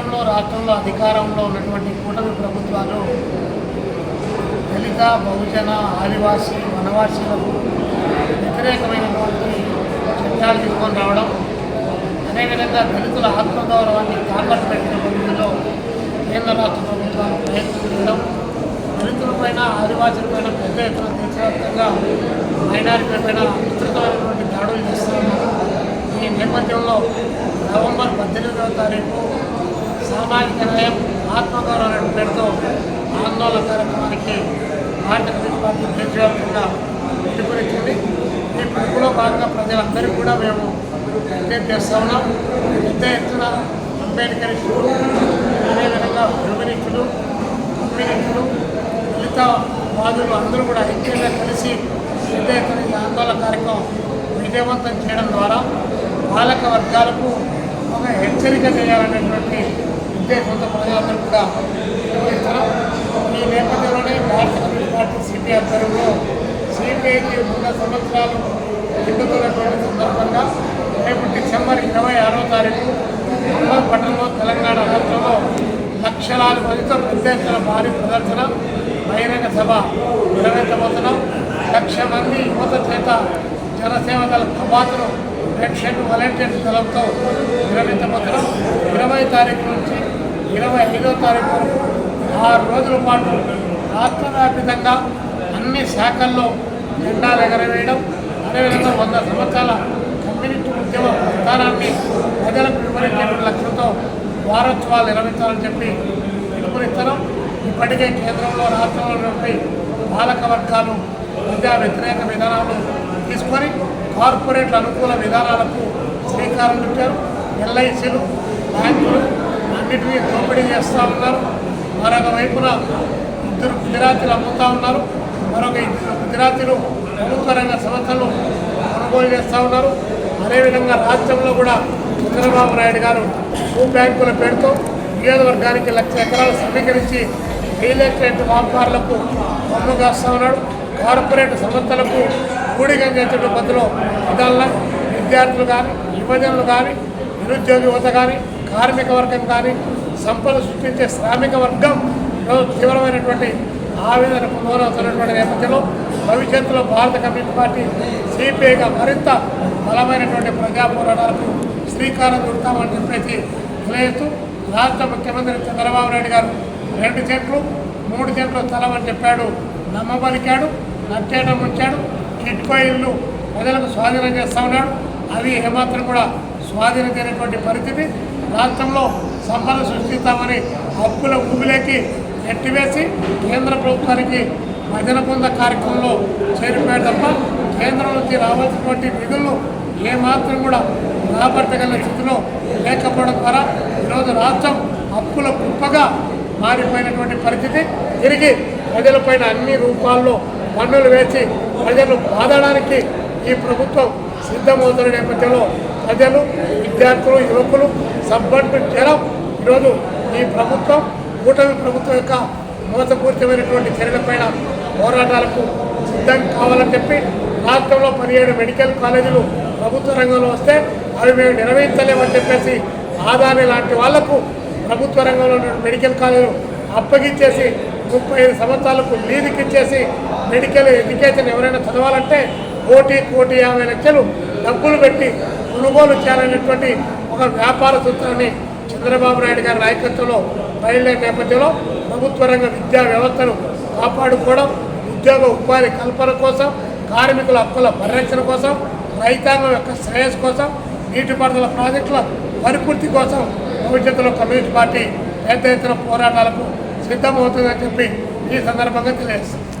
కేంద్రంలో రాష్ట్రంలో అధికారంలో ఉన్నటువంటి కూటమి ప్రభుత్వాలు దళిత బహుజన ఆదివాసీ వనవాసీలకు వ్యతిరేకమైనటువంటి చట్టాలు తీసుకొని రావడం అదేవిధంగా దళితుల ఆత్మగౌరవాన్ని తాకట్టు పెట్టిన పద్ధతిలో కేంద్ర రాష్ట్ర ప్రభుత్వాలు ప్రయత్నం దళితులపైన ఆదివాసులపైన పెద్ద ఎత్తున దేశవ్యాప్తంగా మైనారిటీలపైన విస్తృతమైనటువంటి దాడులు చేస్తున్నారు. ఈ నేపథ్యంలో నవంబర్ పద్దెనిమిదవ తారీఖు సామాజిక న్యాయం ఆత్మగౌరవం అనే పేరుతో ఆందోళన కార్యక్రమానికి భారత కమ్యూనిస్ట్ పార్టీ దేశవ్యాప్తంగా పిలుపునిచ్చింది. ఈ పిలుపులో భాగంగా ప్రజలందరికీ కూడా మేము విజ్ఞప్తి చేస్తా ఉన్నాం. పెద్ద ఎత్తున అంబేద్కరిస్టులు అదేవిధంగా ఫెమినిస్టులు కమ్యూనిస్టులు దళిత వాదులు అందరూ కూడా ఐక్యంగా కలిసి పెద్ద ఎత్తున ఈ ఆందోళన కార్యక్రమం విజయవంతం చేయడం ద్వారా పాలక వర్గాలకు ఒక హెచ్చరిక చేయాలనేటువంటి ఉద్దేశంతో ప్రజలందరూ కూడా నిర్వహిస్తారు ఈ నేపథ్యంలోనే భారత కమ్యూనిస్ట్ పార్టీ సిపిఐ ఆధ్వర్యంలో సిపిఐకి మూడు సంవత్సరాలు ఎన్నుకున్నటువంటి సందర్భంగా రేపు డిసెంబర్ ఇరవై ఆరో తారీఖు అమర్ పట్టణంలో తెలంగాణ రాష్ట్రంలో లక్షలాది మందితో పెద్ద భారీ ప్రదర్శన బహిరంగ సభ నిర్వహించబోతున్నాం. లక్ష మంది యువత చేత జనసేవ దళ ప్రభాతను రెడ్ షెడ్ వాలంటీర్ దళంతో నిర్వహించబోతున్నాం. ఇరవై తారీఖు నుంచి ఇరవై ఐదో తారీఖు వరకు ఆరు రోజుల పాటు రాష్ట్రవ్యాప్తంగా అన్ని శాఖల్లో జెండాలు ఎగరవేయడం అదేవిధంగా వంద సంవత్సరాల కమ్యూనిటీ ఉద్యమ ప్రస్థానాన్ని ప్రజలకు వివరించేటువంటి లక్ష్యంతో వారోత్సవాలు నిర్వహించాలని చెప్పి పిలుపునిస్తున్నాం. ఇప్పటికే కేంద్రంలో రాష్ట్రంలో ఉన్నటువంటి పాలక వర్గాలు ప్రజా వ్యతిరేక విధానాలు తీసుకొని కార్పొరేట్ల అనుకూల విధానాలకు శ్రీకారం చుట్టారు. ఎల్ఐసీలు బ్యాంకులు అన్నిటినీ దోపిడీ చేస్తూ ఉన్నారు. మరొక వైపున ఇద్దరు గుజరాతీలు అమ్ముతూ ఉన్నారు. మరొక ఇద్దరు గుజరాతీలు ప్రభుత్వ రంగ సంస్థలు కొనుగోలు చేస్తూ ఉన్నారు. అదేవిధంగా రాష్ట్రంలో కూడా చంద్రబాబు నాయుడు గారు భూ బ్యాంకుల పేరుతో నియోజకవర్గానికి లక్ష ఎకరాలు సమీకరించి రియల్ ఎస్టేట్ వ్యాపారులకు పన్ను కాస్తా ఉన్నాడు. కార్పొరేట్ సంస్థలకు కూడిగా చేసే పద్ధతిలో విధాల విద్యార్థులు కానీ యువజనులు కానీ నిరుద్యోగ యువత కానీ కార్మిక వర్గం కానీ సంపద సృష్టించే శ్రామిక వర్గం ఈరోజు తీవ్రమైనటువంటి ఆవేదనకు లోనవుతున్నటువంటి నేపథ్యంలో భవిష్యత్తులో భారత కమ్యూనిస్ట్ పార్టీ సిపిఐగా మరింత బలమైనటువంటి ప్రజా పోరాటాలకు శ్రీకారం చుడతామని చెప్పేసి తెలియజేస్తూ రాష్ట్ర ముఖ్యమంత్రి చంద్రబాబు నాయుడు గారు రెండు చెట్లు మూడు చెట్లు స్థలం చెప్పాడు నమ్మబలికాడు నచ్చేట ఉంచాడు కిట్కో ఇల్లు ప్రజలకు స్వాధీనం చేస్తా ఉన్నాడు. అవి ఏమాత్రం కూడా స్వాధీనం చేయనటువంటి పరిస్థితి. రాష్ట్రంలో సంపద సృష్టిస్తామని అప్పుల ఊబిలోకి ఎట్టివేసి కేంద్ర ప్రభుత్వానికి భజన పొంద కార్యక్రమంలో చేరిపోయాడు తప్ప కేంద్రం నుంచి రావాల్సినటువంటి నిధులను ఏమాత్రం కూడా రాబట్టగల స్థితిలో లేకపోవడం ద్వారా ఈరోజు రాష్ట్రం అప్పుల కుప్పగా మారిపోయినటువంటి పరిస్థితి. తిరిగి ప్రజలపైన అన్ని రూపాల్లో పన్నులు వేసి ప్రజలు బాధడానికి ఈ ప్రభుత్వం సిద్ధమవుతున్న నేపథ్యంలో ప్రజలు విద్యార్థులు యువకులు సబ్బంటు జనం ఈరోజు ఈ ప్రభుత్వం కూటమి ప్రభుత్వం యొక్క మోసపూరితమైనటువంటి చర్యలపైన పోరాటాలకు సిద్ధం కావాలని చెప్పి రాష్ట్రంలో పదిహేడు మెడికల్ కాలేజీలు ప్రభుత్వ రంగంలో వస్తే అవి మేము నిర్వహించలేమని చెప్పేసి ఆదాని లాంటి వాళ్ళకు ప్రభుత్వ రంగంలో మెడికల్ కాలేజీలు అప్పగించేసి ముప్పై ఐదు సంవత్సరాలకు లీజుకి ఇచ్చేసి మెడికల్ ఎడ్యుకేషన్ ఎవరైనా చదవాలంటే కోటి కోటి యాభై లక్షలు డబ్బులు పెట్టి కొనుగోలు చేయాలనేటువంటి ఒక వ్యాపార సూత్రాన్ని చంద్రబాబు నాయుడు గారి నాయకత్వంలో బయలుదేరే నేపథ్యంలో ప్రభుత్వ రంగ విద్యా వ్యవస్థను కాపాడుకోవడం ఉద్యోగ ఉపాధి కల్పన కోసం కార్మికుల హక్కుల పరిరక్షణ కోసం రైతాంగం యొక్క శ్రేయస్సు కోసం నీటిపారుదల ప్రాజెక్టుల పరిపూర్తి కోసం భవిష్యత్తులో కమ్యూనిస్ట్ పార్టీ పెద్ద ఎత్తున పోరాటాలకు సిద్ధమవుతుందని చెప్పి ఈ సందర్భంగా తెలియజేస్తుంది